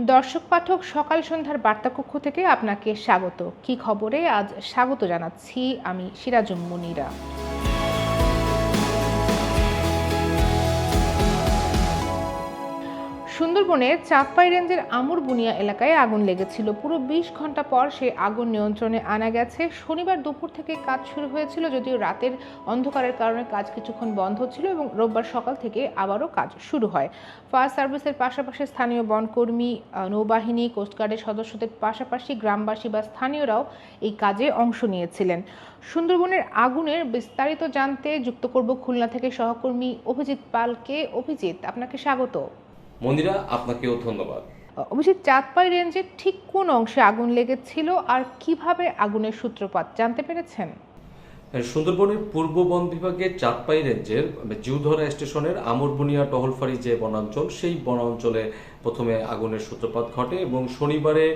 দর্শক পাঠক সকাল সন্ধ্যার বার্তাকক্ষ থেকে আপনাকে স্বাগত। কি খবরে? আজ স্বাগত জানাচ্ছি আমি সিরাজুম মুনিরা। সুন্দরবনের চাঁদপাই রেঞ্জের আমুর বুনিয়া এলাকায় আগুন লেগেছিল। পুরো বিশ ঘণ্টা পর সেই আগুন নিয়ন্ত্রণে আনা গেছে। শনিবার দুপুর থেকে কাজ শুরু হয়েছিল যদিও রাতের অন্ধকারের কারণে কাজ কিছুক্ষণ বন্ধ ছিল এবং রোববার সকাল থেকে আবারও কাজ শুরু হয়। ফায়ার সার্ভিসের পাশাপাশি স্থানীয় বনকর্মী নৌবাহিনী কোস্টগার্ডের সদস্যদের পাশাপাশি গ্রামবাসী বা স্থানীয়রাও এই কাজে অংশ নিয়েছিলেন। সুন্দরবনের আগুনের বিস্তারিত জানতে যুক্ত করব খুলনা থেকে সহকর্মী অভিজিৎ পালকে। অভিজিৎ, আপনাকে স্বাগত। মন্দিরা আপনাকেও ধন্যবাদ। অভিজিৎ চাঁদপাই রেঞ্জের ঠিক কোন অংশে আগুন লেগেছিল আর কীভাবে আগুনের সূত্রপাত জানতে পেরেছেন? সুন্দরবনের পূর্ব বন বিভাগের চাঁদপাই রেঞ্জের জিউধরা স্টেশনের আমরবুনিয়া টহলফারি যে বনাঞ্চল সেই বনাঞ্চলে প্রথমে আগুনের সূত্রপাত ঘটে এবং শনিবারে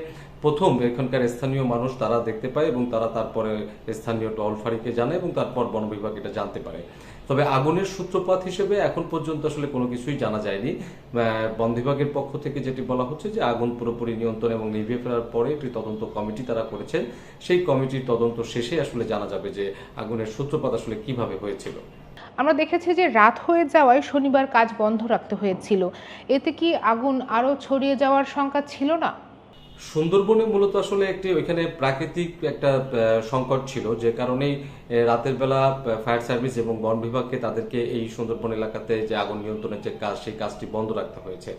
প্রথম এখানকার স্থানীয় মানুষ তারা দেখতে পায় এবং তারা তারপরে স্থানীয় টহলফারিকে জানে এবং তারপর বন বিভাগ এটা জানতে পারে। তবে আগুনের সূত্রপাত হিসেবে এখন পর্যন্ত আসলে কোনো কিছুই জানা যায়নি। বন বিভাগের পক্ষ থেকে যেটি বলা হচ্ছে যে আগুন পুরোপুরি নিয়ন্ত্রণ এবং নিভিয়ে ফেলার পরে একটি তদন্ত কমিটি তারা করেছেন। সেই কমিটির তদন্ত শেষে আসলে জানা যাবে যে আগুনের সূত্রপাত আসলে কীভাবে হয়েছিল। আমরা দেখেছি যে রাত হয়ে যাওয়ায় শনিবার কাজ বন্ধ রাখতে হয়েছিল। এতে কি আগুন আরও ছড়িয়ে যাওয়ার শঙ্কা ছিল না? সুন্দরবনে মূলত আসলে একটি ওইখানে প্রাকৃতিক একটা সংকট ছিল, যে কারণেই রাতের বেলা ফায়ার সার্ভিস এবং বন বিভাগকে তাদেরকে এই সুন্দরবন এলাকাতে যে আগুন নিয়ন্ত্রণের যে কাজ, সেই কাজটি বন্ধ রাখতে হয়েছে।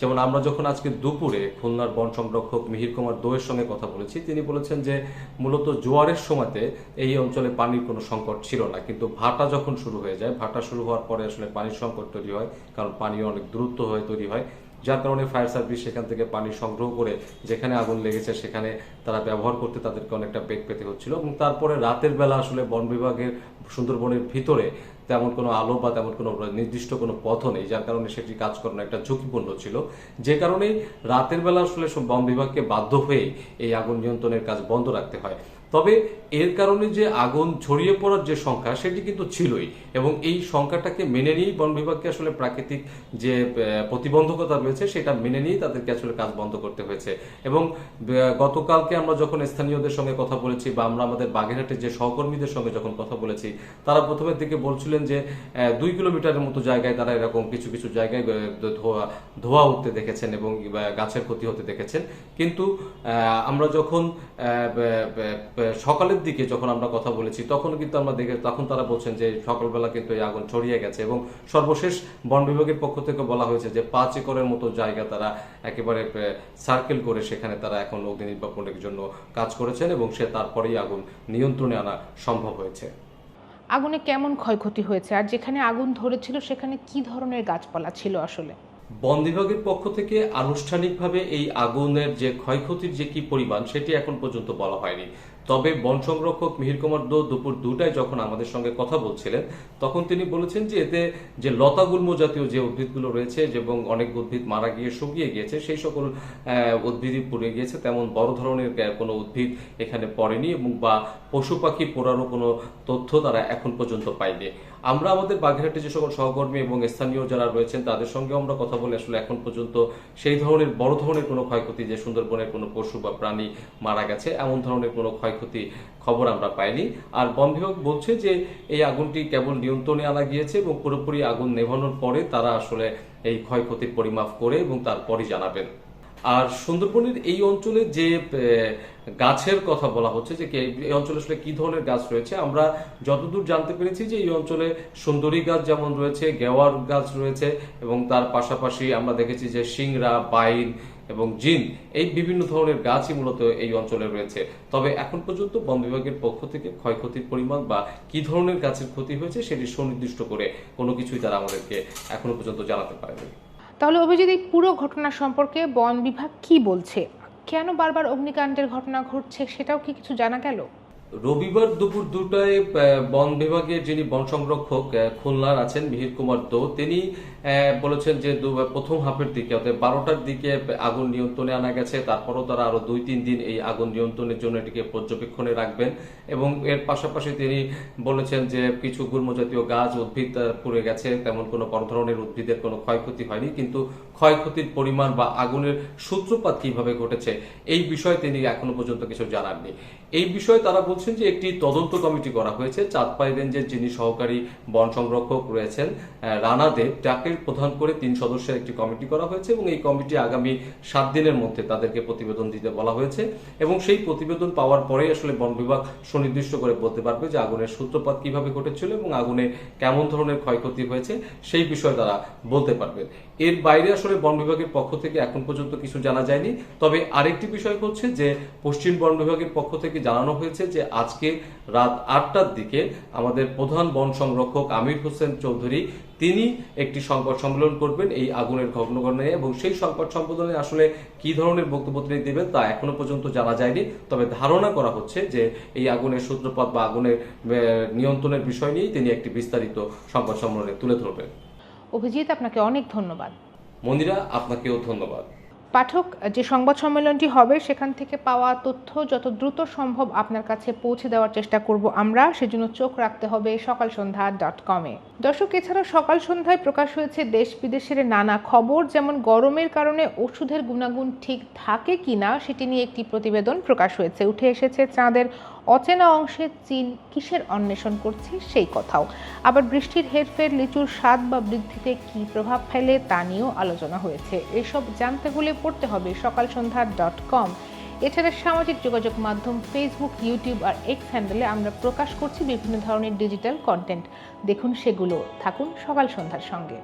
যেমন আমরা যখন আজকে দুপুরে খুলনার বন সংরক্ষক মিহির কুমার দোয়ের সঙ্গে কথা বলেছি, তিনি বলেছেন যে মূলত জোয়ারের সময়তে এই অঞ্চলে পানির কোনো সংকট ছিল না, কিন্তু ভাটা যখন শুরু হয়ে যায়, ভাটা শুরু হওয়ার পরে আসলে পানির সংকট তৈরি হয়, কারণ পানি অনেক দূরত্ব হয়ে তৈরি হয়। যার কারণে ফায়ার সার্ভিস সেখান থেকে পানি সংগ্রহ করে যেখানে আগুন লেগেছে সেখানে তারা ব্যবহার করতে তাদেরকে অনেকটা বেগ পেতে হচ্ছিল। এবং তারপরে রাতের বেলা আসলে বন বিভাগের সুন্দরবনের ভিতরে তেমন কোনো আলো বা তেমন কোনো নির্দিষ্ট কোনো পথ নেই, যার কারণে সেটি কাজ করানো একটা ঝুঁকিপূর্ণ ছিল। যে কারণেই রাতের বেলা আসলে বন বিভাগকে বাধ্য হয়েই এই আগুন নিয়ন্ত্রণের কাজ বন্ধ রাখতে হয়। তবে এর কারণে যে আগুন ছড়িয়ে পড়ার যে সংখ্যা, সেটি কিন্তু ছিলই এবং এই সংখ্যাটাকে মেনে নিয়েই বন বিভাগকে আসলে প্রাকৃতিক যে প্রতিবন্ধকতা রয়েছে, সেটা মেনে নিয়েই তাদেরকে আসলে কাজ বন্ধ করতে হয়েছে। এবং গতকালকে আমরা যখন স্থানীয়দের সঙ্গে কথা বলেছি বা আমরা আমাদের বাগেরহাটের যে সহকর্মীদের সঙ্গে যখন কথা বলেছি, তারা প্রথমের দিকে বলছিলেন যে দুই কিলোমিটারের মতো জায়গায় তারা এরকম কিছু কিছু জায়গায় ধোয়া ধোয়া উঠতে দেখেছেন এবং গাছের ক্ষতি হতে দেখেছেন। কিন্তু আমরা যখন সকালের দিকে যখন আমরা কথা বলেছি তখন কিন্তু আমরা দেখে তখন তারা বলছেন যে সকালবেলা কিন্তু এই আগুন ছড়িয়ে গেছে এবং সর্বশেষ বন বিভাগের পক্ষ থেকে বলা হয়েছে যে পাঁচ একরের মতো জায়গা তারা একেবারে সার্কেল করে সেখানে তারা এখন অগ্নি নির্বাপনের জন্য কাজ করেছেন এবং সে তারপরেই আগুন নিয়ন্ত্রণে আনা সম্ভব হয়েছে। আগুনে কেমন ক্ষয়ক্ষতি হয়েছে? আর যেখানে আগুন ধরেছিল সেখানে কি ধরনের গাছপালা ছিল আসলে? বন বিভাগের পক্ষ থেকে আনুষ্ঠানিকভাবে এই আগুনের যে ক্ষয়ক্ষতির যে কি পরিমাণ সেটি এখন পর্যন্ত বলা হয়নি। তবে বন সংরক্ষক মিহির কুমার দো দুপুর দুটায় যখন আমাদের সঙ্গে কথা বলছিলেন, তখন তিনি বলেছেন যে এতে যে লতাগুল্ম জাতীয় যে উদ্ভিদগুলো রয়েছে এবং অনেক উদ্ভিদ মারা গিয়ে শুকিয়ে গিয়েছে, সেই সকল উদ্ভিদই পড়ে গিয়েছে, তেমন বড় ধরনের কোনো উদ্ভিদ এখানে পড়েনি এবং বা পশু পাখি পড়ারও কোনো তথ্য তারা এখন পর্যন্ত পায়নি। আমরা আমাদের বাগেরহাটে যে সকল সহকর্মী এবং স্থানীয় যারা রয়েছেন, তাদের সঙ্গে আমরা কথা বলে আসলে এখন পর্যন্ত সেই ধরনের, বড় ধরনের কোনো ক্ষয়ক্ষতি যে সুন্দরবনের কোনো পশু বা প্রাণী মারা গেছে, এমন ধরনের কোনো ক্ষয়ক্ষতি খবর আমরা পাইনি। আর বন বিভাগ বলছে যে এই আগুনটি কেবল নিয়ন্ত্রণে আনা গিয়েছে এবং পুরোপুরি আগুন নেভানোর পরে তারা আসলে এই ক্ষয়ক্ষতির পরিমাপ করে এবং তারপরই জানাবেন। আর সুন্দরবনের এই অঞ্চলে যে গাছের কথা বলা হচ্ছে, যে এই অঞ্চলে আসলে কি ধরনের গাছ রয়েছে, আমরা যতদূর জানতে পেরেছি যে এই অঞ্চলে সুন্দরী গাছ যেমন রয়েছে, গেওয়ার গাছ রয়েছে, এবং তার পাশাপাশি আমরা দেখেছি যে সিংড়া, বাইন এবং জিন, এই বিভিন্ন ধরনের গাছই মূলত এই অঞ্চলে রয়েছে। তবে এখন পর্যন্ত বন বিভাগের পক্ষ থেকে ক্ষয়ক্ষতির পরিমাণ বা কি ধরনের গাছের ক্ষতি হয়েছে সেটি সুনির্দিষ্ট করে কোনো কিছুই তারা আমাদেরকে এখনও পর্যন্ত জানাতে পারেনি। তাহলে অভিজিৎ, এই পুরো ঘটনা সম্পর্কে বন বিভাগ কি বলছে? কেন বারবার অগ্নিকাণ্ডের ঘটনা ঘটছে সেটাও কি কিছু জানা গেল? রবিবার দুপুর দুটায় বন বিভাগের যিনি বন সংরক্ষক খুলনার আছেন মিহির কুমার দো, তিনি বলেছেন যে প্রথম হাফের দিকে অর্থাৎ বারোটার দিকে আগুন নিয়ন্ত্রণে আনা গেছে। তারপরও তারা আরও দুই, তিন দিন এই আগুন নিয়ন্ত্রণের জন্য এটিকে পর্যবেক্ষণে রাখবেন। এবং এর পাশাপাশি তিনি বলেছেন যে কিছু গুল্মজাতীয় গাছ, উদ্ভিদ পুড়ে গেছে। তেমন কোনো বড় ধরনের উদ্ভিদের কোনো ক্ষয়ক্ষতি হয়নি। কিন্তু ক্ষয়ক্ষতির পরিমাণ বা আগুনের সূত্রপাত কীভাবে ঘটেছে, এই বিষয়ে তিনি এখনও পর্যন্ত কিছু জানাননি। এই বিষয়ে তারা বলছেন যে একটি তদন্ত কমিটি করা হয়েছে। চাঁদপাই রেঞ্জের যিনি সহকারী বন সংরক্ষক রয়েছেন রানা দেব, তাকে প্রধান করে তিন সদস্যের একটি কমিটি করা হয়েছে এবং এই কমিটি আগামী সাত দিনের মধ্যে তাদেরকে প্রতিবেদন দিতে বলা হয়েছে এবং সেই প্রতিবেদন পাওয়ার পরেই আসলে বন বিভাগ সুনির্দিষ্ট করে বলতে পারবে যে আগুনের সূত্রপাত কীভাবে ঘটেছিল এবং আগুনে কেমন ধরনের ক্ষয়ক্ষতি হয়েছে, সেই বিষয়ে তারা বলতে পারবেন এর বাইরে আসলে বন বিভাগের পক্ষ থেকে এখন পর্যন্ত কিছু জানা যায়নি। তবে আরেকটি বিষয় হচ্ছে যে, পশ্চিম বন বিভাগের পক্ষ থেকে জানানো হয়েছে যে, আজকে রাত আটটার দিকে আমাদের প্রধান বন সংরক্ষক আমির হোসেন চৌধুরী, তিনি একটি সংবাদ সম্মেলন করবেন এই আগুনের ঘটনা এবং সেই সংবাদ সম্মেলনে আসলে কি ধরনের বক্তব্য তিনি দেবেন তা এখনও পর্যন্ত জানা যায়নি। তবে ধারণা করা হচ্ছে যে, এই আগুনের সূত্রপাত বা আগুনের নিয়ন্ত্রণের বিষয় নিয়েই তিনি একটি বিস্তারিত সংবাদ সম্মেলনে তুলে ধরবেন। অভিজিৎ আপনাকে অনেক ধন্যবাদ। মন্দিরা আপনাকেও ধন্যবাদ। পাঠক যে সংবাদ সম্মেলনটি হবে সেখান থেকে পাওয়া তথ্য যত দ্রুত সম্ভব আপনার কাছে পৌঁছে দেওয়ার চেষ্টা করব আমরা। সেজন্য চোখ রাখতে হবে সকাল সন্ধ্যা ডট কমে দর্শক এছাড়া সকাল সন্ধ্যায় প্রকাশ হয়েছে দেশ বিদেশের নানা খবর যেমন গরমের কারণে ওষুধের গুণাগুণ ঠিক থাকে কিনা সেটি নিয়ে একটি প্রতিবেদন প্রকাশ হয়েছে। উঠে এসেছে চাঁদের অচেনা অংশে চীন কিসের অন্বেষণ করছে সেই কথাও? আবার বৃষ্টির হেরফের, লিচুর স্বাদ বা বৃদ্ধিতে কী প্রভাব ফেলে তা নিয়েও আলোচনা হয়েছে। এসব জানতে হলে পড়তে হবে সকাল সন্ধ্যা ডট কম। এছাড়া সামাজিক যোগাযোগ মাধ্যম ফেসবুক ইউটিউব আর এক্স হ্যান্ডেলে আমরা প্রকাশ করছি বিভিন্ন ধরনের ডিজিটাল কন্টেন্ট দেখুন সেগুলো। থাকুন সকাল সন্ধ্যার সঙ্গে।